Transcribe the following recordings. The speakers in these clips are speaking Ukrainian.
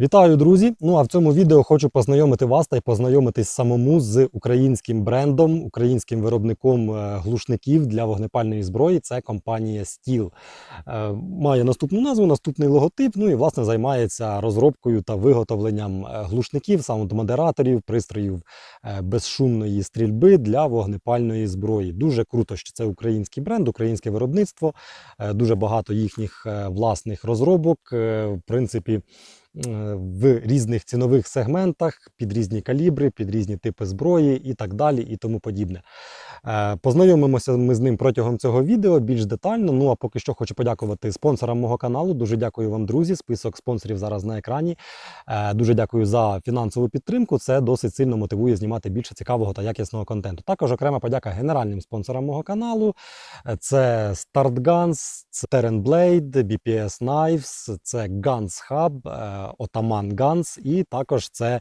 Вітаю, друзі! Ну а в цьому відео хочу познайомити вас та й познайомитись самому з українським брендом, українським виробником е, глушників для вогнепальної зброї. Це компанія Steel. Е, Має наступну назву, наступний логотип. Ну і власне займається розробкою та виготовленням е, глушників, саунд-модераторів, пристроїв безшумної стрільби для вогнепальної зброї. Дуже круто, що це український бренд, українське виробництво. Дуже багато їхніх власних розробок. В принципі в різних цінових сегментах, під різні калібри, під різні типи зброї і так далі, і тому подібне. Е, Познайомимося ми з ним протягом цього відео більш детально. Ну а поки що хочу подякувати спонсорам мого каналу. Дуже дякую вам, друзі. Список спонсорів зараз на екрані. Е, Дуже дякую за фінансову підтримку. Це досить сильно мотивує знімати більше цікавого та якісного контенту. Також окрема подяка генеральним спонсорам мого каналу. Е, Це Start Guns, це Terran Blade, BPS Knives, це Guns Hub, Ottoman Guns і також це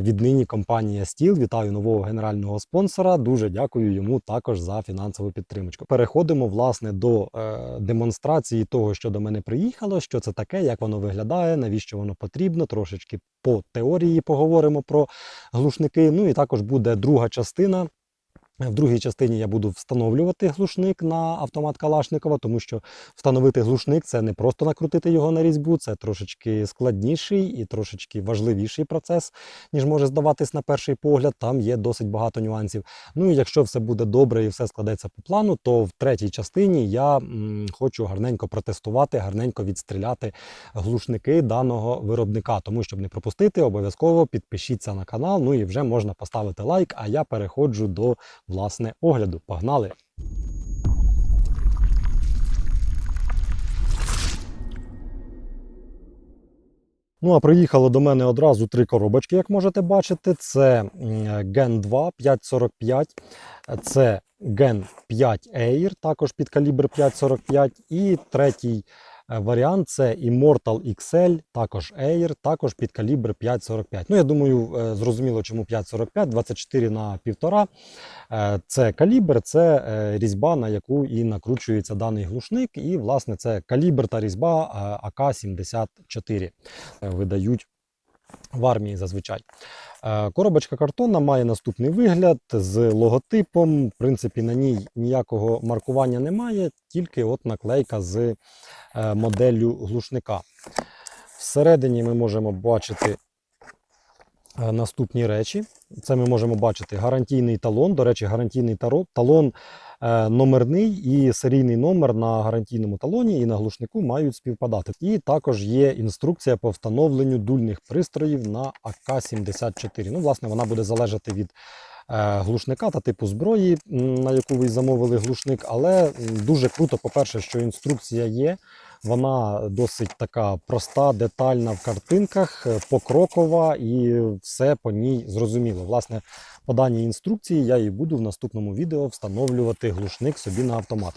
віднині компанія Steel. Вітаю нового генерального спонсора. Дуже дякую йому також за фінансову підтримку. Переходимо власне до е, демонстрації того, що до мене приїхало, що це таке, як воно виглядає, навіщо воно потрібно. Трошечки по теорії поговоримо про глушники. Ну і також буде друга частина. В другій частині я буду встановлювати глушник на автомат Калашникова, тому що встановити глушник це не просто накрутити його на різьбу, це трошечки складніший і трошечки важливіший процес, ніж може здаватись на перший погляд. Там є досить багато нюансів. Ну і якщо все буде добре і все складеться по плану, то в третій частині я м, хочу гарненько протестувати, гарненько відстріляти глушники даного виробника. Тому щоб не пропустити, обов'язково підпишіться на канал. Ну і вже можна поставити лайк. А я переходжу до власне огляду. Погнали! Ну, а приїхало до мене одразу три коробочки, як можете бачити. Це Gen 2 545, це Gen 5 Air, також під калібр 545. І третій варіант це Immortal XL, також Air, також під калібр 545. Ну, я думаю, е, зрозуміло, чому 545, 24 на 1,5. Е, Це калібр, це е, різьба, на яку і накручується даний глушник. І, власне, це калібр та різьба е, АК-74 е, видають в армії зазвичай. Е, Коробочка картонна має наступний вигляд з логотипом. В принципі, на ній ніякого маркування немає, тільки от наклейка з е, моделлю глушника. Всередині ми можемо бачити е, наступні речі. Це ми можемо бачити гарантійний талон. До речі, гарантійний талон номерний і серійний номер на гарантійному талоні і на глушнику мають співпадати. І також є інструкція по встановленню дульних пристроїв на АК-74. Ну, власне, вона буде залежати від е, глушника та типу зброї, на яку ви замовили глушник. Але дуже круто, по-перше, що інструкція є. Вона досить така проста, детальна в картинках, е, покрокова і все по ній зрозуміло. Власне, по даній інструкції я і буду в наступному відео встановлювати глушник собі на автомат.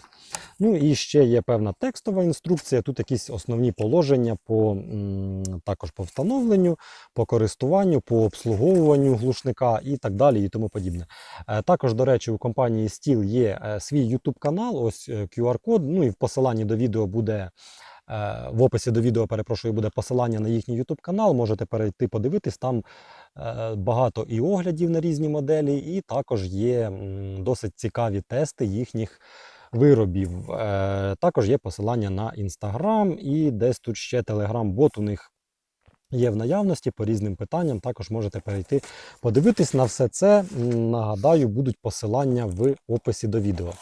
Ну і ще є певна текстова інструкція. Тут якісь основні положення по також по встановленню, по користуванню, по обслуговуванню глушника і так далі, і тому подібне. Е, Також, до речі, у компанії Steel є е, свій YouTube канал, ось е, QR-код. Ну і в посиланні до відео буде. е, В описі до відео, перепрошую, буде посилання на їхній YouTube канал. Можете перейти подивитись. Там е, багато і оглядів на різні моделі, і також є досить цікаві тести їхніх виробів. Е, Також є посилання на Instagram і десь тут ще Telegram-бот у них є в наявності по різним питанням. Також можете перейти подивитись на все це. Нагадаю, будуть посилання в описі до відео.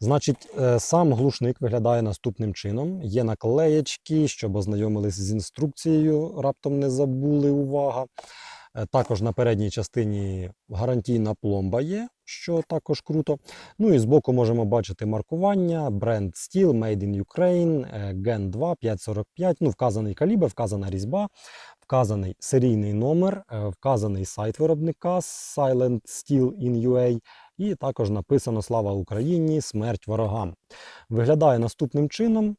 Значить, е, сам глушник виглядає наступним чином. Є наклеєчки, щоб ознайомились з інструкцією, раптом не забули увага. Е, Також на передній частині гарантійна пломба є, що також круто. Ну і збоку можемо бачити маркування, бренд Steel, Made in Ukraine, е, Gen 2 545, ну, вказаний калібр, вказана різьба, вказаний серійний номер, е, вказаний сайт виробника Silent Steel in UA, і також написано Слава Україні! Смерть ворогам. Виглядає наступним чином.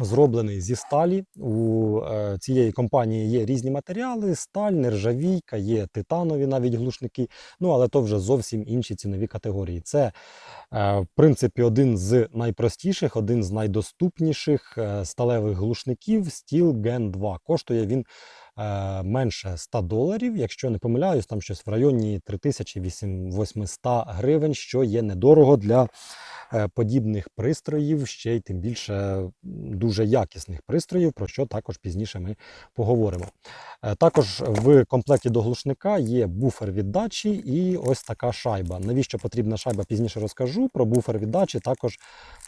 Зроблений зі сталі. У е, цієї компанії є різні матеріали: сталь, нержавійка, є титанові навіть глушники. Ну але то вже зовсім інші цінові категорії. Це Е, В принципі, один з найпростіших, один з найдоступніших е, сталевих глушників стіл Gen 2. Коштує він менше 100 доларів, якщо не помиляюсь, там щось в районі 3800 гривень, що є недорого для е, подібних пристроїв, ще й тим більше дуже якісних пристроїв, про що також пізніше ми поговоримо. Е, Також в комплекті до глушника є буфер віддачі і ось така шайба. Навіщо потрібна шайба, пізніше розкажу. Про буфер віддачі також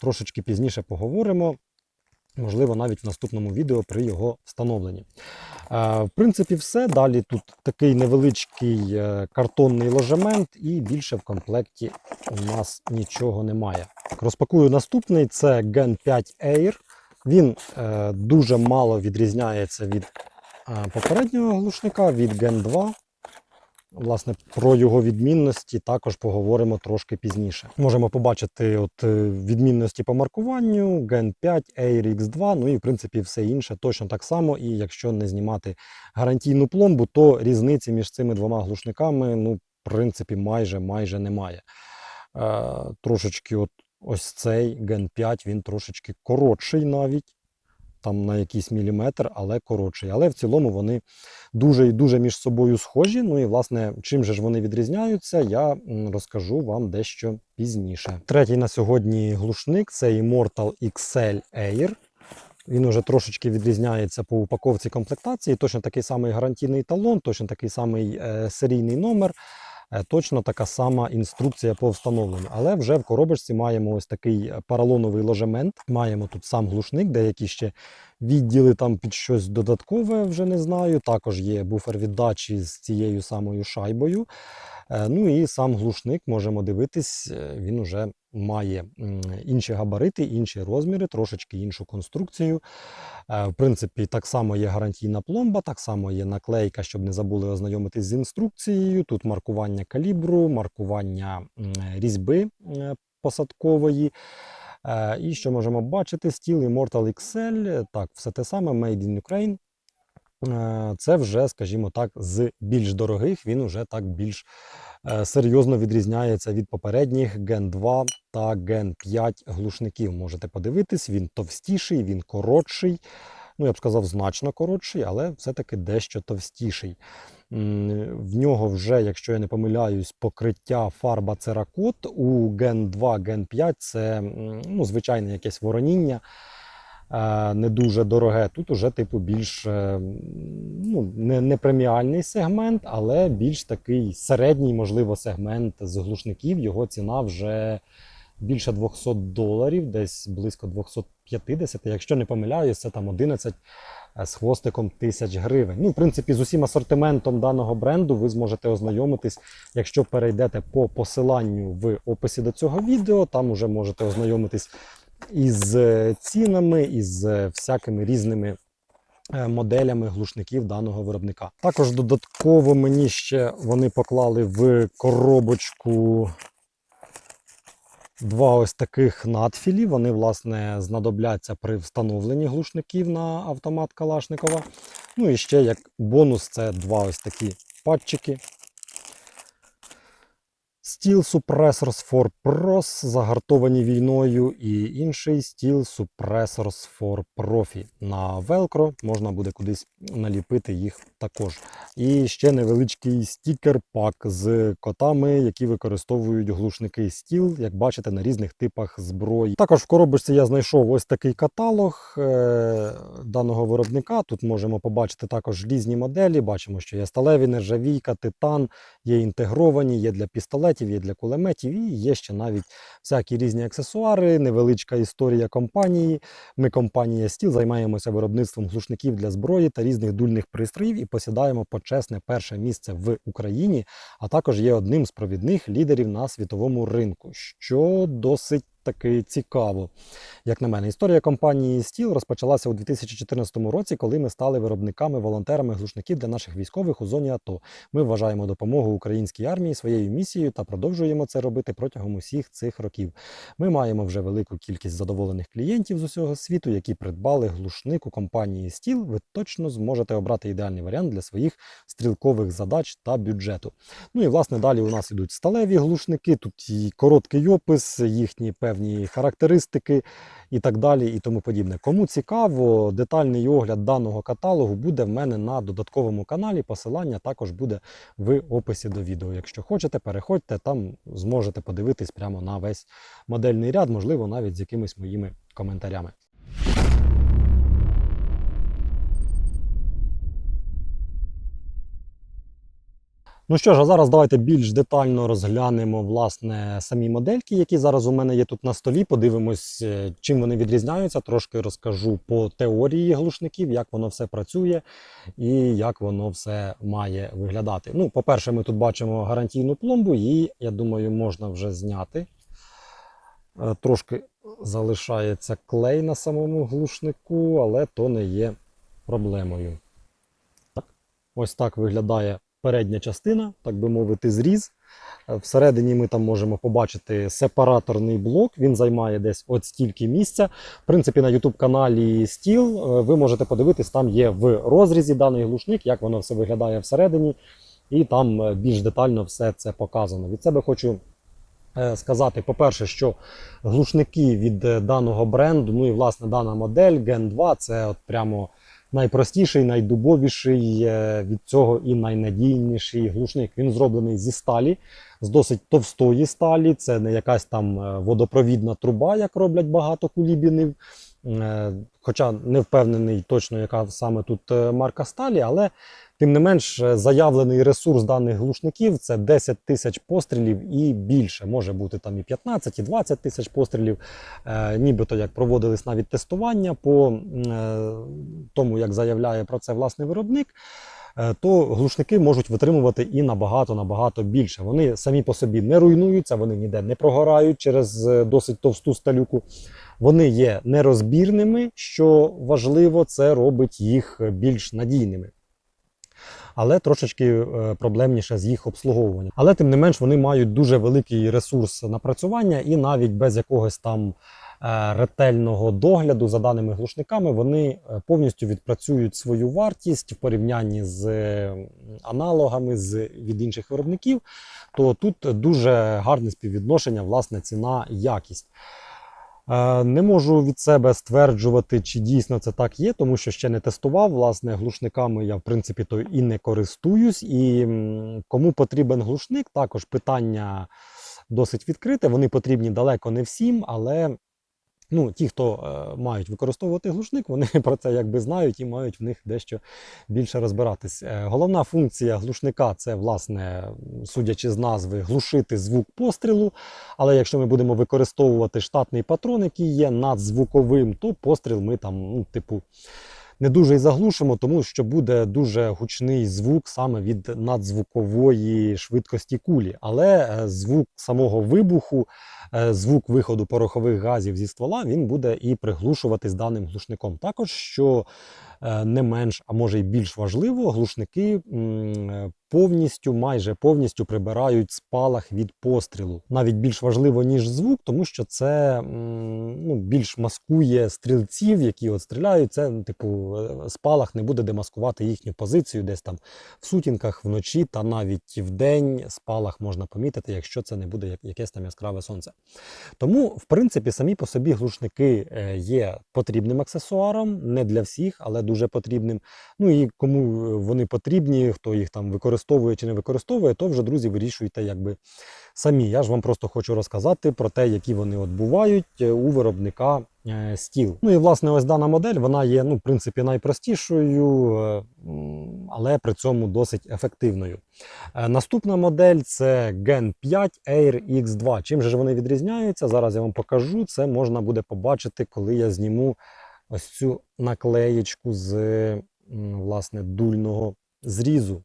трошечки пізніше поговоримо. Можливо, навіть в наступному відео при його встановленні. Е, В принципі, все. Далі тут такий невеличкий е, картонний ложемент, і більше в комплекті у нас нічого немає. Розпакую наступний: це Gen 5 Air. Він е, дуже мало відрізняється від попереднього глушника, від Gen 2. Власне, про його відмінності також поговоримо трошки пізніше. Можемо побачити от е, відмінності по маркуванню Gen 5, Air X2, ну і в принципі все інше точно так само. І якщо не знімати гарантійну пломбу, то різниці між цими двома глушниками, ну, в принципі, майже майже немає. Е, трошечки, от ось цей Gen 5, він трошечки коротший навіть. Там на якийсь міліметр, але коротший. Але в цілому вони дуже і дуже між собою схожі. Ну і власне, чим же ж вони відрізняються, я розкажу вам дещо пізніше. Третій на сьогодні глушник це Immortal XL Air. Він уже трошечки відрізняється по упаковці комплектації. Точно такий самий гарантійний талон, точно такий самий е, серійний номер, точно така сама інструкція по встановленню. Але вже в коробочці маємо ось такий паралоновий поролоновий ложемент. Маємо тут сам глушник, деякі ще відділи там під щось додаткове, вже не знаю. Також є буфер віддачі з цією самою шайбою. Е, Ну і сам глушник можемо дивитись, е, він вже має інші габарити, інші розміри, трошечки іншу конструкцію. Е, В принципі, так само є гарантійна пломба, так само є наклейка, щоб не забули ознайомитись з інструкцією. Тут маркування калібру, маркування різьби посадкової. І що можемо бачити? Стіл Immortal XL, так, все те саме, Made in Ukraine. Е, Це вже, скажімо так, з більш дорогих, він вже так більш е, серйозно відрізняється від попередніх Gen 2 та Gen 5 глушників. Можете подивитись, він товстіший, він коротший. Ну, я б сказав, значно коротший, але все-таки дещо товстіший. В нього вже, якщо я не помиляюсь, покриття фарба церакот. У Gen 2, Gen 5 це ну, звичайне якесь вороніння не дуже дороге. Тут уже, типу, більш е, ну, не, не преміальний сегмент, але більш такий середній, можливо, сегмент з глушників. Його ціна вже більше 200 доларів, десь близько 250. Якщо не помиляюсь, це там 11 з хвостиком тисяч гривень. Ну, в принципі, з усім асортиментом даного бренду ви зможете ознайомитись, якщо перейдете по посиланню в описі до цього відео. Там уже можете ознайомитись із е, цінами, із е, всякими різними е, моделями глушників даного виробника. Також додатково мені ще вони поклали в коробочку два ось таких надфілі. Вони, власне, знадобляться при встановленні глушників на автомат Калашникова. Ну і ще як бонус, це два ось такі патчики. Steel Suppressors for Pros, загартовані війною, і інший Steel Suppressors for Profi. На Velcro можна буде кудись наліпити їх також. І ще невеличкий стікер-пак з котами, які використовують глушники Steel, як бачите, на різних типах зброї. Також в коробочці я знайшов ось такий каталог е- даного виробника. Тут можемо побачити також різні моделі. Бачимо, що є сталеві, нержавійка, титан, є інтегровані, є для пістолетів, є для кулеметів і є ще навіть всякі різні аксесуари, невеличка історія компанії. Ми, компанія Стіл, займаємося виробництвом глушників для зброї та різних дульних пристроїв і посідаємо почесне перше місце в Україні, а також є одним з провідних лідерів на світовому ринку, що досить таки цікаво. Як на мене, історія компанії Steel розпочалася у 2014 році, коли ми стали виробниками волонтерами глушників для наших військових у зоні АТО. Ми вважаємо допомогу українській армії своєю місією та продовжуємо це робити протягом усіх цих років. Ми маємо вже велику кількість задоволених клієнтів з усього світу, які придбали глушник у компанії Steel. Ви точно зможете обрати ідеальний варіант для своїх стрілкових задач та бюджету. Ну і власне далі у нас ідуть сталеві глушники, тут і короткий опис, їхні певні характеристики і так далі, і тому подібне. Кому цікаво, детальний огляд даного каталогу буде в мене на додатковому каналі. Посилання також буде в описі до відео. Якщо хочете, переходьте, там зможете подивитись прямо на весь модельний ряд, можливо, навіть з якимись моїми коментарями. Ну що ж, а зараз давайте більш детально розглянемо власне самі модельки, які зараз у мене є тут на столі. Подивимось, е, чим вони відрізняються. Трошки розкажу по теорії глушників, як воно все працює і як воно все має виглядати. Ну, по-перше, ми тут бачимо гарантійну пломбу, її, я думаю, можна вже зняти. Е, Трошки залишається клей на самому глушнику, але то не є проблемою. Ось так виглядає передня частина, так би мовити, зріз. Е, Всередині ми там можемо побачити сепараторний блок. Він займає десь от стільки місця. В принципі, на YouTube каналі Steel е, ви можете подивитись, там є в розрізі даний глушник, як воно все виглядає всередині, і там е, більш детально все це показано. Від себе хочу сказати, по-перше, що глушники від даного бренду, ну і власне дана модель Gen 2 це от прямо найпростіший, найдубовіший е, від цього і найнадійніший глушник. Він зроблений зі сталі, з досить товстої сталі. Це не якась там е, водопровідна труба, як роблять багато кулібінів. Е, Хоча не впевнений точно, яка саме тут марка сталі, але тим не менш е, заявлений ресурс даних глушників це 10 тисяч пострілів і більше. Може бути там і 15, і 20 тисяч пострілів. Е, нібито як проводились навіть тестування по е, тому, як заявляє про це власний виробник. е, То глушники можуть витримувати і набагато набагато більше. Вони самі по собі не руйнуються, вони ніде не прогорають через е, досить товсту сталюку. Вони є нерозбірними, що важливо, це робить їх більш надійними. Але трошечки е, проблемніше з їх обслуговуванням. Але тим не менш вони мають дуже великий ресурс напрацювання, і навіть без якогось там е, ретельного догляду за даними глушниками вони е, повністю відпрацюють свою вартість в порівнянні з аналогами з від інших виробників. То тут дуже гарне співвідношення, власне, ціна якість. Е, Не можу від себе стверджувати, чи дійсно це так є, тому що ще не тестував. Власне, глушниками я в принципі то і не користуюсь. І кому потрібен глушник, також питання досить відкрите. Вони потрібні далеко не всім, але ну, ті, хто е, мають використовувати глушник, вони про це якби знають і мають в них дещо більше розбиратись. Е, Головна функція глушника це, власне, судячи з назви, глушити звук пострілу. Але якщо ми будемо використовувати штатний патрон, який є надзвуковим, то постріл ми там, ну, типу, не дуже і заглушимо, тому що буде дуже гучний звук саме від надзвукової швидкості кулі. Але е, звук самого вибуху, е, звук виходу порохових газів зі ствола, він буде і приглушуватись даним глушником. Також що е, не менш, а може й більш важливо, глушники повністю, майже повністю прибирають спалах від пострілу. Навіть більш важливо, ніж звук, тому що це ну, більш маскує стрільців, які от стріляють. Це, типу, е, спалах не буде демаскувати їхню позицію десь там в сутінках, вночі та навіть в день спалах можна помітити, якщо це не буде якесь там яскраве сонце. Тому, в принципі, самі по собі глушники е, є потрібним аксесуаром, не для всіх, але дуже потрібним. Ну і кому е, вони потрібні, хто їх там використовує чи не використовує, то вже, друзі, вирішуйте якби самі. Я ж вам просто хочу розказати про те, які вони от бувають е, у виробника е, стіл. Ну і власне, ось дана модель, вона є, ну, в принципі, найпростішою, е, але при цьому досить ефективною. Наступна модель це Gen 5 Air X2. Чим же вони відрізняються? Зараз я вам покажу. Це можна буде побачити, коли я зніму ось цю наклеєчку з власне дульного зрізу,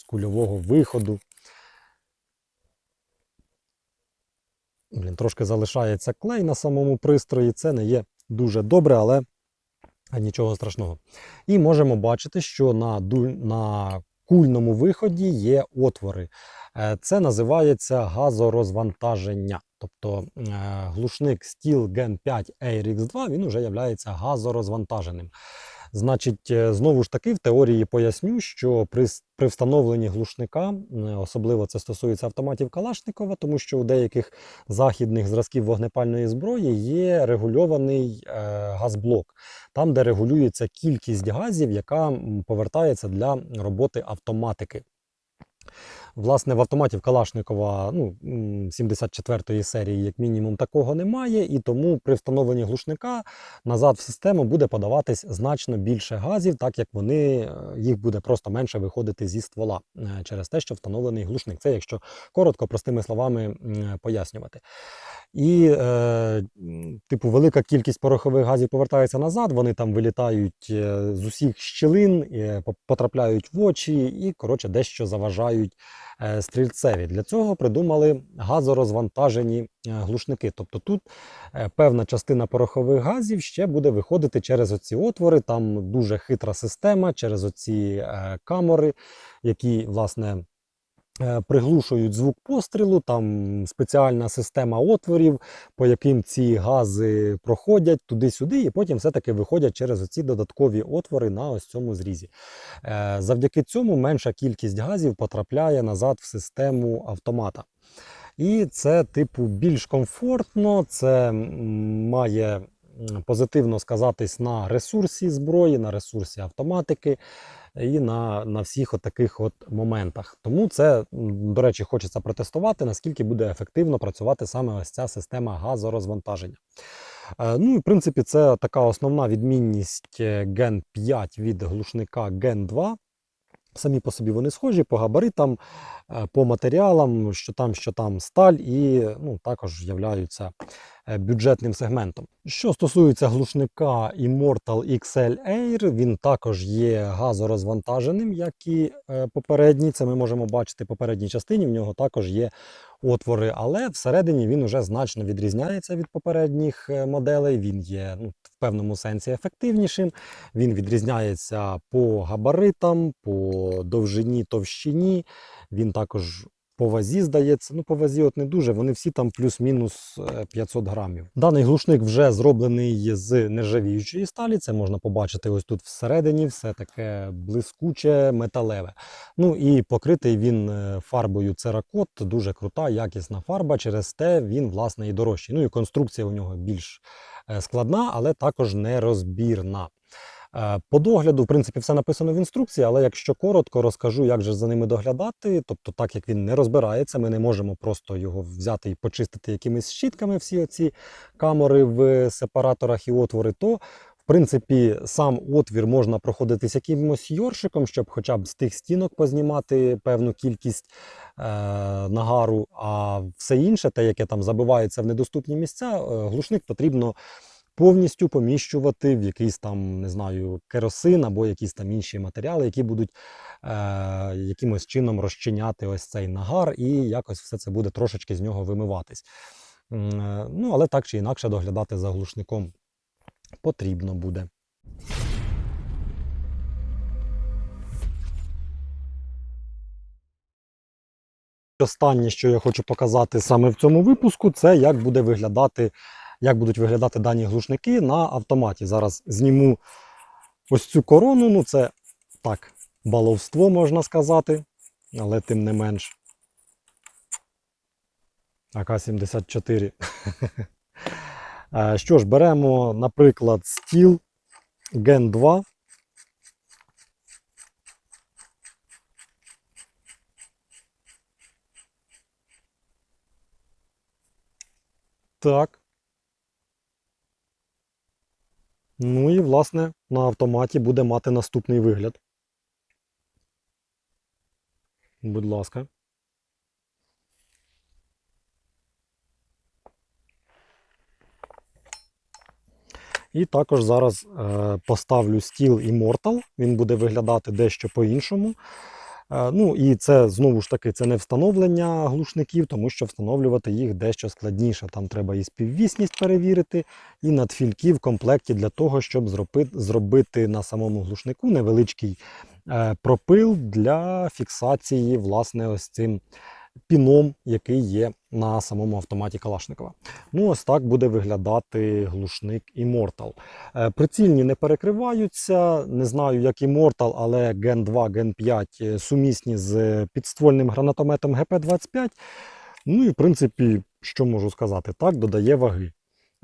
з кульового виходу. Блін, трошки залишається клей на самому пристрої. Це не є дуже добре, але нічого страшного. І можемо бачити, що на, на кульному виході є отвори. Е, Це називається газорозвантаження. Тобто е, глушник Steel Gen 5 AirX2 він вже є газорозвантаженим. Значить, е, знову ж таки, в теорії поясню, що при, при встановленні глушника, особливо це стосується автоматів Калашникова, тому що у деяких західних зразків вогнепальної зброї є регульований е, газблок, там, де регулюється кількість газів, яка повертається для роботи автоматики. Власне, в автоматів Калашникова ну, м, 74-ї серії, як мінімум, такого немає, і тому при встановленні глушника назад в систему буде подаватись значно більше газів, так як вони е, їх буде просто менше виходити зі ствола е, через те, що встановлений глушник. Це якщо коротко, простими словами пояснювати. І, е, типу, велика кількість порохових газів повертається назад, вони там вилітають е, з усіх щілин, е, потрапляють в очі і, коротше, дещо заважають е, стрільцеві. Для цього придумали газорозвантажені глушники. Тобто тут певна частина порохових газів ще буде виходити через оці отвори. Там дуже хитра система, через оці камери, які, власне, приглушують звук пострілу, там спеціальна система отворів, по яким ці гази проходять туди-сюди, і потім все-таки виходять через оці додаткові отвори на ось цьому зрізі. Е, Завдяки цьому менша кількість газів потрапляє назад в систему автомата. І це, типу, більш комфортно, це має позитивно сказатись на ресурсі зброї, на ресурсі автоматики і на, на всіх от таких от моментах. Тому це, до речі, хочеться протестувати, наскільки буде ефективно працювати саме ось ця система газорозвантаження. Е, Ну в принципі, це така основна відмінність е, Gen 5 від глушника Gen 2. Самі по собі вони схожі по габаритам, е, по матеріалам, що там, що там сталь, і ну, також являються бюджетним сегментом. Що стосується глушника Immortal XL Air, він також є газорозвантаженим, як і е, попередній. Це ми можемо бачити в попередній частині. В нього також є отвори, але всередині він уже значно відрізняється від попередніх е, моделей. Він є ну, в певному сенсі ефективнішим. Він відрізняється по габаритам, по довжині, товщині. Він також по вазі здається. Ну, по вазі от не дуже. Вони всі там плюс-мінус е, 500 грамів. Даний глушник вже зроблений з нержавіючої сталі. Це можна побачити ось тут всередині, все таке блискуче, металеве. Ну і покритий він е, фарбою Церакот, дуже крута, якісна фарба. Через те він, власне, і дорожчий. Ну і конструкція у нього більш е, складна, але також нерозбірна. Е, По догляду, в принципі, все написано в інструкції, але якщо коротко розкажу, як же за ними доглядати, тобто, так як він не розбирається, ми не можемо просто його взяти і почистити якимись щітками всі оці камери в сепараторах і отвори, то в принципі сам отвір можна проходитись якимось йоршиком, щоб хоча б з тих стінок познімати певну кількість е, нагару, а все інше, те, яке там забивається в недоступні місця, е, глушник потрібно повністю поміщувати в якийсь там, не знаю, керосин або якісь там інші матеріали, які будуть е, якимось чином розчиняти ось цей нагар, і якось все це буде трошечки з нього вимиватись. Е, Ну, але так чи інакше доглядати за глушником потрібно буде. Останнє, що я хочу показати саме в цьому випуску, це як буде виглядати, як будуть виглядати дані глушники на автоматі. Зараз зніму ось цю корону. Ну, це так, баловство можна сказати, але тим не менш. АК-74. Е, Що ж, беремо, наприклад, стіл Gen 2. Так. Ну і, власне, на автоматі буде мати наступний вигляд. Будь ласка. І також зараз е, поставлю стіл Immortal. Він буде виглядати дещо по-іншому. Е, Ну і це знову ж таки це не встановлення глушників, тому що встановлювати їх дещо складніше. Там треба і співвісність перевірити, і надфільки в комплекті для того, щоб зробити, на самому глушнику невеличкий е, пропил для фіксації власне ось цим піном, який є на самому автоматі Калашникова. Ну, ось так буде виглядати глушник Immortal. Е, Прицільні не перекриваються. Не знаю, як Immortal, але Gen 2, Gen 5 е, сумісні з підствольним гранатометом ГП-25. Ну і в принципі, що можу сказати, так додає ваги.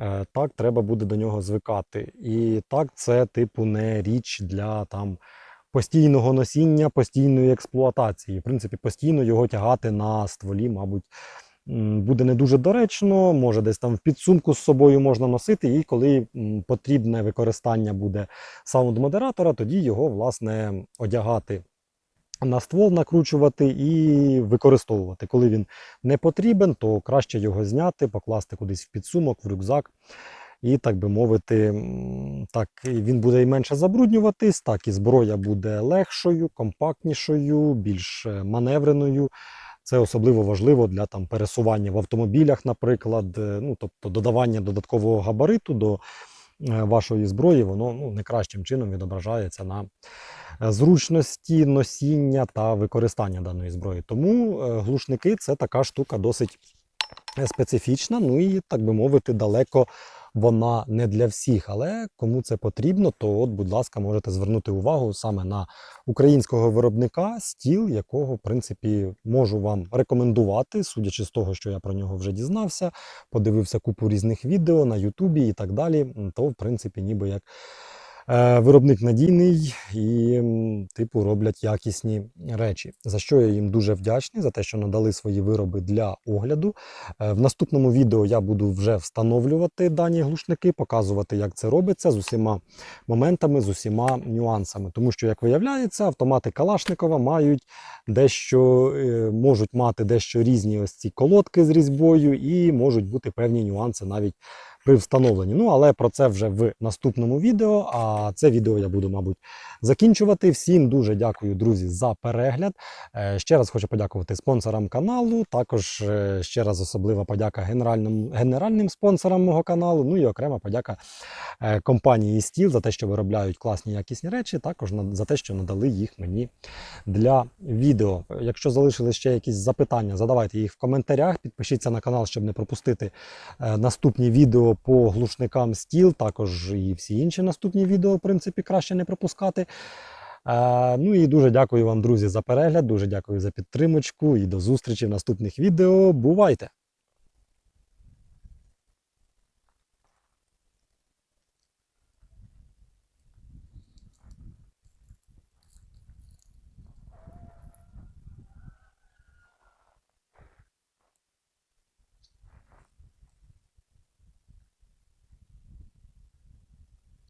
Е, Так, треба буде до нього звикати. І так, це типу не річ для там постійного носіння, постійної експлуатації. В принципі, постійно його тягати на стволі, мабуть, буде не дуже доречно. Може, десь там в підсумку з собою можна носити, і коли потрібне використання буде саунд-модератора, тоді його власне одягати. На ствол накручувати і використовувати. Коли він не потрібен, то краще його зняти, покласти кудись в підсумок, в рюкзак. І, так би мовити, так він буде і менше забруднюватись, так і зброя буде легшою, компактнішою, більш е, маневреною. Це особливо важливо для там, пересування в автомобілях, наприклад. Е, Ну, тобто додавання додаткового габариту до е, вашої зброї, воно ну, не кращим чином відображається на зручності носіння та використання даної зброї. Тому глушники це така штука досить специфічна, ну і, так би мовити, далеко вона не для всіх. Але кому це потрібно, то, от, будь ласка, можете звернути увагу саме на українського виробника, стіл, якого, в принципі, можу вам рекомендувати, судячи з того, що я про нього вже дізнався, подивився купу різних відео на Ютубі і так далі, то, в принципі, ніби як. Е, Виробник надійний і, типу, роблять якісні речі. За що я їм дуже вдячний, за те, що надали свої вироби для огляду. Е, В наступному відео я буду вже встановлювати дані глушники, показувати, як це робиться з усіма моментами, з усіма нюансами. Тому що, як виявляється, автомати Калашникова мають дещо, е, можуть мати дещо різні ось ці колодки з різьбою, і можуть бути певні нюанси навіть при встановленні. Ну, але про це вже в наступному відео. А це відео я буду, мабуть, закінчувати. Всім дуже дякую, друзі, за перегляд. Е, Ще раз хочу подякувати спонсорам каналу. Також е, ще раз особлива подяка генеральним, генеральним спонсорам мого каналу. Ну і окрема подяка е, компанії Steel за те, що виробляють класні якісні речі. Також за те, що надали їх мені для відео. Якщо залишили ще якісь запитання, задавайте їх в коментарях. Підпишіться на канал, щоб не пропустити наступні відео по глушникам стіл, також і всі інші наступні відео, в принципі, краще не пропускати. Ну і дуже дякую вам, друзі, за перегляд. Дуже дякую за підтримочку і до зустрічі в наступних відео. Бувайте!